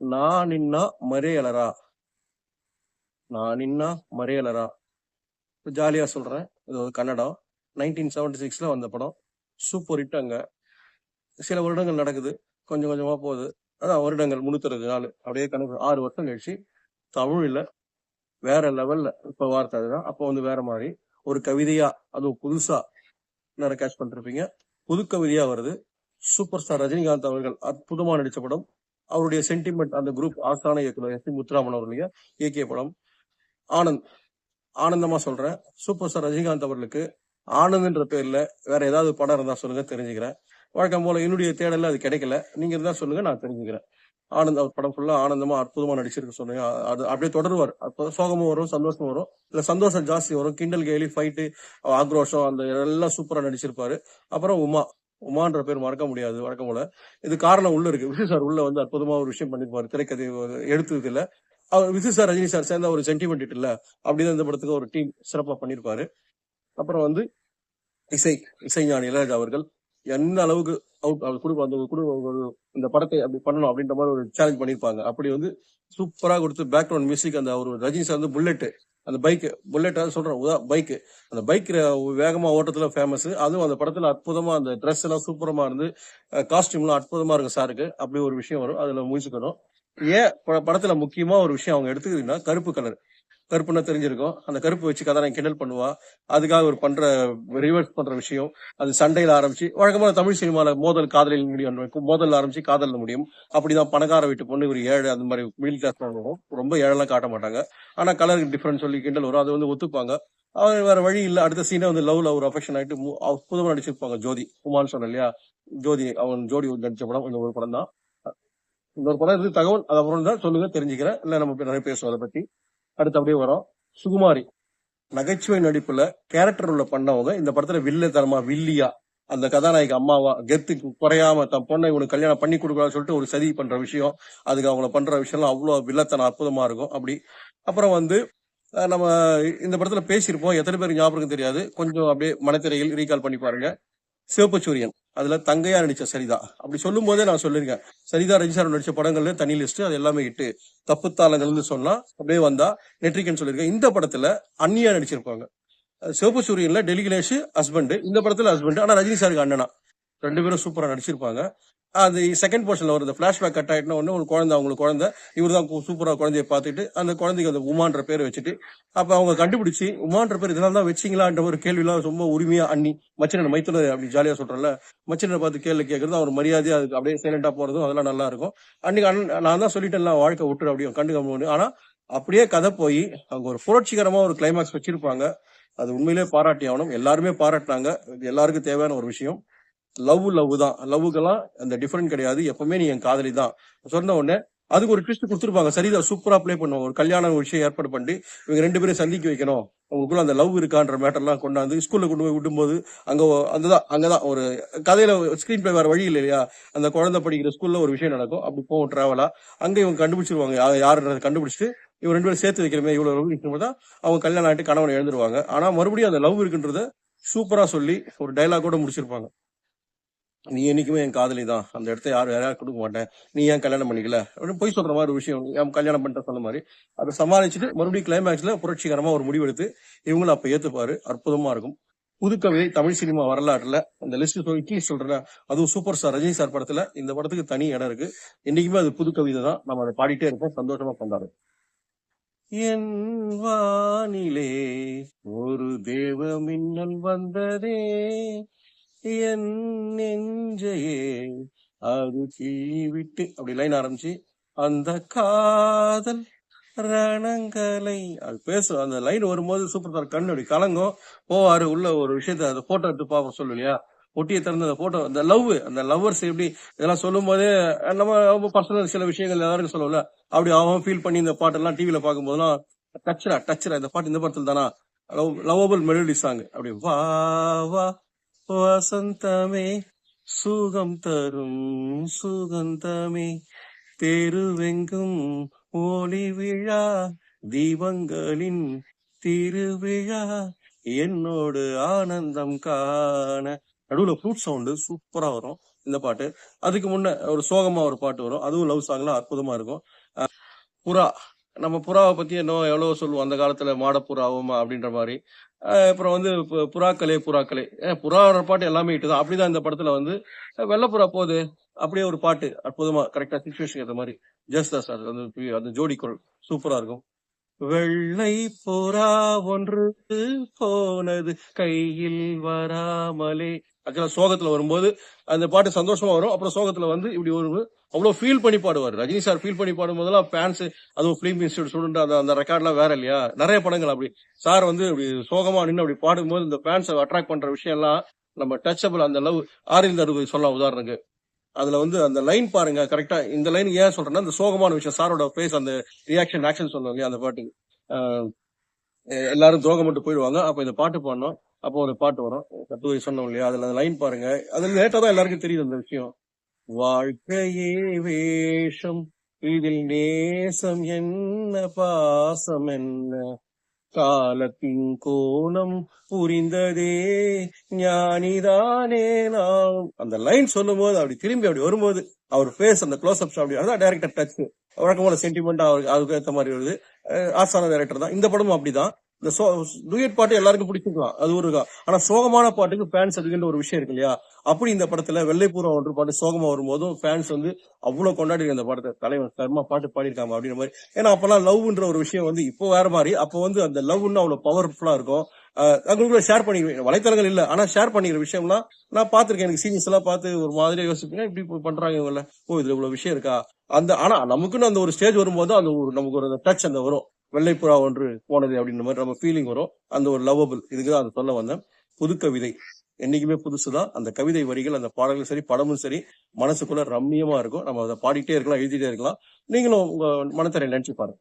நான் நின்னா மறையலரா? நான் நின்னா மறையலரா? ஜாலியா சொல்றேன். இது ஒரு கன்னடம். நைன்டீன் செவன்டி சிக்ஸ்ல வந்த படம். சூப்பர் ஹிட் அங்க. சில வருடங்கள் நடக்குது. கொஞ்சம் கொஞ்சமா போகுது. அதான் வருடங்கள் முன்னூத்தி நாள் அப்படியே கணக்கு. ஆறு வருஷம் கழிச்சு தமிழில் வேற லெவலில் இப்போ வார்த்தை அதுதான். அப்போ வந்து வேற மாதிரி. ஒரு கவிதையா அதுவும் புதுசா நிறைய கேட்ச் பண்ணிருப்பீங்க. புது கவிதையா வருது. சூப்பர் ஸ்டார் ரஜினிகாந்த் அவர்கள் அற்புதமாக நடித்த படம். அவருடைய சென்டிமெண்ட் அந்த குரூப் ஆஸ்தான இயக்குனர் எஸ் பி முத்துராமன் அவருடைய இயக்கிய படம். ஆனந்த் ஆனந்தமா சொல்றேன். சூப்பர் ஸ்டார் ரஜினிகாந்த் அவர்களுக்கு ஆனந்த்ன்ற பேர்ல வேற ஏதாவது படம் இருந்தா சொல்லுங்க தெரிஞ்சுக்கிறேன். வழக்கம் போல என்னுடைய தேடல அது கிடைக்கல. நீங்க இருந்தா சொல்லுங்க நான் தெரிஞ்சுக்கிறேன். ஆனந்த் அவர் படம் ஃபுல்லா ஆனந்தமா அற்புதமா நடிச்சிருக்க சொல்லுங்க. அது அப்படியே தொடருவார். அப்போ சோகமும் வரும் சந்தோஷமும் வரும். இல்ல சந்தோஷம் ஜாஸ்தி வரும். கிண்டல் கேலி ஃபைட்டு ஆக்ரோஷம் அந்த எல்லாம் சூப்பரா நடிச்சிருப்பாரு. அப்புறம் உமா. உமான்ற பேர் மறக்க முடியாது வழக்கம் போல. இது காரணம் உள்ள இருக்கு. விஜய் சார் உள்ள வந்து அற்புதமா ஒரு விஷயம் பண்ணிருப்பாரு. திரைக்கதை எடுத்தது இல்ல. அவர் விஜய் சார் ரஜினி சார் சேர்ந்த ஒரு சென்டிமெண்ட் இல்ல. அப்படின்னு இந்த படத்துக்கு ஒரு டீம் சிறப்பா பண்ணிருப்பாரு. அப்புறம் வந்து இசை இசைஞானி இளையராஜா அவர்கள் என்ன அளவுக்கு அவுட் அவர் குடும்பம் அந்த குடும்ப இந்த படத்தை அப்படி பண்ணணும் அப்படின்ற மாதிரி ஒரு சேலஞ்ச் பண்ணியிருப்பாங்க அப்படி வந்து சூப்பராக கொடுத்து பேக்ரவுண்ட் மியூசிக் அந்த ஒரு ரஜினி சார் வந்து புல்லெட்டு அந்த பைக் புல்லெட் சொல்றேன். உதா பைக்கு அந்த பைக் வேகமா ஓட்டத்துல ஃபேமஸ் அதுவும் அந்த படத்துல அற்புதமா அந்த ட்ரெஸ் எல்லாம் சூப்பரமா இருந்து காஸ்டியூம் எல்லாம் அற்புதமா இருக்கு சாருக்கு அப்படி ஒரு விஷயம் வரும். அதுல மியூசிக் வரும் ஏன் படத்துல முக்கியமா ஒரு விஷயம் அவங்க எடுத்துக்கிட்டீங்கன்னா கருப்பு கலர் கருப்புன்னா தெரிஞ்சிருக்கும். அந்த கருப்பு வச்சு கதாநாயகன் கிண்டல் பண்ணுவா. அதுக்காக ஒரு பண்ற ரிவர்ஸ் பண்ற விஷயம். அது சண்டையில ஆரம்பிச்சு வழக்கமான தமிழ் சினிமால மோதல் காதலில் முடியும். மோதல் ஆரம்பிச்சு காதலில் முடியும். அப்படிதான் பணக்கார வீட்டு பொண்ணு ஒரு ஏழு அந்த மாதிரி மிடில் கிளாஸ் வரும் ரொம்ப ஏழெல்லாம் காட்ட மாட்டாங்க. ஆனா கலர் டிஃபரன்ஸ் சொல்லி கிண்டல் வரும். அது வந்து ஒத்துப்பாங்க அவர் வேற வழி இல்ல. அடுத்த சீனே வந்து லவ்ல ஒரு அஃபெக்ஷன் ஆயிட்டு அற்புதமா நடிச்சிருப்பாங்க ஜோதி. உமான்னு சொன்ன இல்லையா? ஜோதி அவன் ஜோடி நடிச்ச படம். இந்த ஒரு படம் தான் இந்த ஒரு படம் இருக்கு தகவல். அது அப்புறம் தான் சொல்லுங்க தெரிஞ்சுக்கிறேன். இல்ல நம்ம நிறைய பேசுவோம் அதை பத்தி. அடுத்து அப்படியே வரும். சுகுமாரி. நகைச்சுவை நடிப்புல கேரக்டர் உள்ள பண்ணவங்க இந்த படத்துல வில்லத்தனமா வில்லியா அந்த கதாநாயகி அம்மாவா கெத்துக்கு குறையாம தன் பொண்ணை இவனுக்கு கல்யாணம் பண்ணி கொடுக்கலாம் சொல்லிட்டு ஒரு சதி பண்ற விஷயம். அதுக்கு அவங்கள பண்ற விஷயம்லாம் அவ்வளோ வில்லத்தனம் அற்புதமா இருக்கும். அப்படி. அப்புறம் வந்து நம்ம இந்த படத்துல பேசியிருப்போம். எத்தனை பேருக்கு ஞாபகம் தெரியாது. கொஞ்சம் அப்படியே மனத்திரையில் ரீகால் பண்ணி பாருங்க. சிவப்பச்சூரியன் அதுல தங்கையா நடிச்ச சரிதா. அப்படி சொல்லும் போதே நான் சொல்லியிருக்கேன் சரிதா ரஜிசார் நடிச்ச படங்கள்ல தனி லிஸ்ட் அது எல்லாமே இட்டு தப்புத்தாளங்கள்னு சொன்னா அப்படியே வந்தா நெட்ரிக்கன் சொல்லியிருக்கேன் இந்த படத்துல அந்நியா நடிச்சிருப்பாங்க. சிவப்பு சூரியன்ல டெல்லி ஹஸ்பண்ட் இந்த படத்துல ஹஸ்பண்ட் ஆனா ரஜினி சாருக்கு அண்ணனா. ரெண்டு பேரும் சூப்பரா நடிச்சிருப்பாங்க. அது செகண்ட் போர்ஷன்ல வருது. பிளாஷ்பேக் கட் ஆயிட்டுனா ஒரு குழந்தை அவங்களுக்கு குழந்தை. இவர் தான் சூப்பரா குழந்தைய பார்த்துட்டு அந்த குழந்தைக்கு அந்த உமான்ற பேரை வச்சுட்டு அப்ப அவங்க கண்டுபிடிச்சு உமான்ற பேர் இதெல்லாம் தான் வச்சிங்களான்ற ஒரு கேள்விலாம் ரொம்ப உரிமையா அண்ணி மச்சினன் மைத்துல அப்படி ஜாலியா சொல்றல மச்சினரை பார்த்து கேள்வி கேட்கறது அவர் மரியாதையா அதுக்கு அப்படியே சைலண்டா போறதும் அதெல்லாம் நல்லா இருக்கும். அன்னைக்கு அண்ணன் நான் தான் சொல்லிட்டேன் வாழ்க்கை விட்டுரு அப்படியே கண்டுக்க ஆனா அப்படியே கதை போய் அவங்க ஒரு புரட்சிகரமா ஒரு கிளைமேக்ஸ் வச்சிருப்பாங்க. அது உண்மையிலே பாராட்டி ஆகணும் எல்லாருமே பாராட்டினாங்க. எல்லாருக்கும் தேவையான ஒரு விஷயம். லவ் லவ் தான். லவ்வுக்கெல்லாம் அந்த டிஃபரெண்ட் கிடையாது. எப்பவுமே நீ என் காதலி தான். சொன்ன உடனே அதுக்கு ஒரு ட்விஸ்ட் கொடுத்துருப்பாங்க. சரிதான் சூப்பரா ப்ளே பண்ணுவோம். ஒரு கல்யாண விஷயம் ஏற்பாடு பண்ணி இவங்க ரெண்டு பேரும் சந்திக்க வைக்கணும். உங்களுக்குள்ள அந்த லவ் இருக்கான்ற மேட்டர்லாம் கொண்டாந்து ஸ்கூல்ல கொண்டு போய் விடும்போது அங்க அந்ததான் அங்கதான் ஒரு கதையில ஸ்கிரீன் பிளே வேற வழி இல்லை இல்லையா? அந்த குழந்தை படிக்கிற ஸ்கூல்ல ஒரு விஷயம் நடக்கும். அப்படி போவோம் டிராவலா அங்க இவங்க கண்டுபிடிச்சிருவாங்க. யாருன்றதை கண்டுபிடிச்சிட்டு இவங்க ரெண்டு பேரும் சேர்த்து வைக்கிறமே இவ்வளவு லவ் தான் அவங்க கல்யாணம் ஆகிட்டு கணவன் எழுந்துருவாங்க. ஆனா மறுபடியும் அந்த லவ் இருக்குன்றத சூப்பரா சொல்லி ஒரு டைலாக் கூட முடிச்சிருப்பாங்க. நீ என்னைக்குமே என் காதலி தான். அந்த இடத்த யாரும் யாராவது கொடுக்க மாட்டேன். நீ ஏன் கல்யாணம் பண்ணிக்கல? அப்படின்னு பொய் சொல்ற மாதிரி ஒரு விஷயம். ஏன் கல்யாணம் பண்ணிட்ட சொன்ன மாதிரி. அதை சமாளிச்சுட்டு மறுபடியும் கிளைமேக்ஸ்ல புரட்சிகரமா ஒரு முடிவு எடுத்து இவங்களும் அப்ப ஏத்துப்பாரு. அற்புதமா இருக்கும். புதுக்கவிதை தமிழ் சினிமா வரலாற்றுல அந்த லிஸ்ட் இட்லி சொல்றேன். அதுவும் சூப்பர் ஸ்டார் ரஜினி சார் படத்துல இந்த படத்துக்கு தனி இடம் இருக்கு. என்னைக்குமே அது புது கவிதை தான். நம்ம அதை பாடிட்டே இருப்போம். சந்தோஷமா கொண்டாடுறோம் என் வானிலே ஒரு தேவ மின்னல் வந்ததே. என் நெஞ்சையே அது விட்டு அப்படி லைன் ஆரம்பிச்சு அந்த காதல் ரணங்களை அது பேசும் அந்த லைன் வரும்போது சூப்பர் ஸ்டார் கண்ணு அப்படி கலங்கும். போவாரு உள்ள ஒரு விஷயத்த அந்த போட்டோ எடுத்து பார்ப்போம் சொல்லு இல்லையா? ஒட்டியை திறந்த அந்த போட்டோ அந்த லவ் அந்த லவ்வர்ஸ் எப்படி இதெல்லாம் சொல்லும் போதே நம்ம பர்சனல் சில விஷயங்கள் எல்லாருக்கும் சொல்லுவோம்ல. அப்படி அவன் ஃபீல் பண்ணி இந்த பாட்டெல்லாம் டிவியில பார்க்கும்போதெல்லாம் டச்சரா டச்சரா இந்த பாட்டு இந்த படத்துல தானா? லவ் லவ்வபிள் மெலடி சாங் அப்படி வா வா வசந்தமே சுகம் தரும் சுகந்தமே. தெருவெங்கும் ஒளி விழா தீபங்களின் திருவிழா. என்னோடு ஆனந்தம் காண. நடுவுல ஃப்ரூட் சவுண்டு சூப்பரா வரும் இந்த பாட்டு. அதுக்கு முன்ன ஒரு சோகமா ஒரு பாட்டு வரும். அதுவும் லவ் சாங்லாம் அற்புதமா இருக்கும். புறா. நம்ம புறாவை பத்தி இன்னும் எவ்வளவு சொல்லுவோம். அந்த காலத்துல மாடப்புறாவும் அப்படின்ற மாதிரி. அப்புறம் வந்து பு- புறாக்களே புறாக்களே. புறான்ற பாட்டு எல்லாமே இட்டு தான். அப்படிதான் இந்த படத்துல வந்து வெள்ளப்புறா வெள்ளைப்புறா போகுது. அப்படியே ஒரு பாட்டு அற்புதமா கரெக்டா சுச்சுவேஷன் ஏற்ற மாதிரி. ஜஸ்ட் சார் அது வந்து அந்த ஜோடி குரல் சூப்பரா இருக்கும். வெள்ளை புறா ஒன்று போனது கையில் வராமலே. ஆக்சுவலா சோகத்துல வரும்போது அந்த பாட்டு சந்தோஷமா வரும். அப்புறம் சோகத்துல வந்து இப்படி ஒரு அவ்வளவு ஃபீல் பண்ணி பாடுவார். ரஜினி சார் ஃபீல் பண்ணி பாடும் போதெல்லாம் ஃபேன்ஸ் அதுவும் பிலிம் இன்ஸ்டியூட் ஸ்டூடெண்ட் அந்த அந்த ரெக்கார்ட்லாம் வேற இல்லையா? நிறைய படங்கள் அப்படி. சார் வந்து அப்படி சோகமா நின்று அப்படி பாடும்போது இந்த ஃபேன்ஸை அட்ராக்ட் பண்ற விஷயம் எல்லாம் நம்ம டச்சபிள் அந்த லவ் ஆரிந்தர் அறுபது சொல்லலாம் உதாரணத்துக்கு. அதுல வந்து அந்த லைன் பாருங்க கரெக்டா இந்த லைன் ஏன் சொல்றேன்னா அந்த சோகமான விஷயம் சாரோட ஃபேஸ் அந்த ரியாக்ஷன் ஆக்ஷன் சொல்லுவாங்க இல்லையா அந்த பாட்டுக்கு ஆஹ் எல்லாரும் துரோகம் மட்டும் போயிடுவாங்க. அப்ப இந்த பாட்டு பாடணும். அப்போ ஒரு பாட்டு வரும். கட்டுரை சொன்னோம் இல்லையா அதுல அந்த லைன் பாருங்க. அதுல லேட்டா தான் எல்லாருக்கும் தெரியுது அந்த விஷயம். வாழ்க்கையே வேஷம் இதில் நேசம் என்ன பாசம் என்ன? காலத்தின் கோணம் புரிந்ததே ஞானிதானே நாம். அந்த லைன் சொல்லும் போது அப்படி திரும்பி அப்படி வரும்போது அவர் ஃபேஸ் அந்த க்ளோஸ் அப் அப்படி அதான் டேரக்டர் டச் வழக்கமான சென்டிமெண்ட் அவருக்கு அதுக்கு ஏற்ற மாதிரி வருது. ஆசான டேரக்டர் தான். இந்த படமும் அப்படிதான். இந்த டூயட் பாட்டு எல்லாருக்கும் பிடிச்சிருக்கலாம். அது ஒரு ஆனா சோகமான பாட்டுக்கு ஃபேன்ஸ் அதுக்குன்ற ஒரு விஷயம் இருக்கு இல்லையா? அப்படி இந்த படத்துல வெள்ளைப்பூரம் ஒன்று பாட்டு சோகமா வரும்போதும் ஃபேன்ஸ் வந்து அவ்வளவு கொண்டாடி அந்த படத்தை தலைவர் சர்மா பாட்டு பாடியிருக்காங்க அப்படின்ற மாதிரி. ஏன்னா அப்பெல்லாம் லவ்ன்ற ஒரு விஷயம் வந்து இப்போ வேற மாதிரி. அப்போ வந்து அந்த லவ்னு அவ்வளவு பவர்ஃபுல்லா இருக்கும். அஹ் அவங்களுக்குள்ள ஷேர் பண்ணி வலைத்தளங்கள் இல்ல. ஆனா ஷேர் பண்ணிக்கிற விஷயம்லாம் நான் பாத்திருக்கேன் எனக்கு சீரியஸ் எல்லாம் பார்த்து ஒரு மாதிரியா யோசிப்பேன். இப்படி இப்படி பண்றாங்க இவங்கள ஓ இதுல இவ்வளவு விஷயம் இருக்கா? அந்த ஆனா நமக்குன்னு அந்த ஒரு ஸ்டேஜ் வரும்போது அந்த ஒரு நமக்கு ஒரு டச் அந்த வரும். வெள்ளைப்புறா ஒன்று போனது அப்படின்ற மாதிரி நம்ம ஃபீலிங் வரும். அந்த ஒரு லவ்வபிள் இதுக்கு தான் அதை சொல்ல வந்தேன். புது கவிதை. என்னைக்குமே புதுசுதான். அந்த கவிதை வரிகள் அந்த பாடல்கள் சரி படமும் சரி மனசுக்குள்ள ரம்மியமா இருக்கும். நம்ம அதை பாடிட்டே இருக்கலாம் எழுதிட்டே இருக்கலாம். நீங்களும் உங்க மனத்தரை நினைச்சு பாருங்க.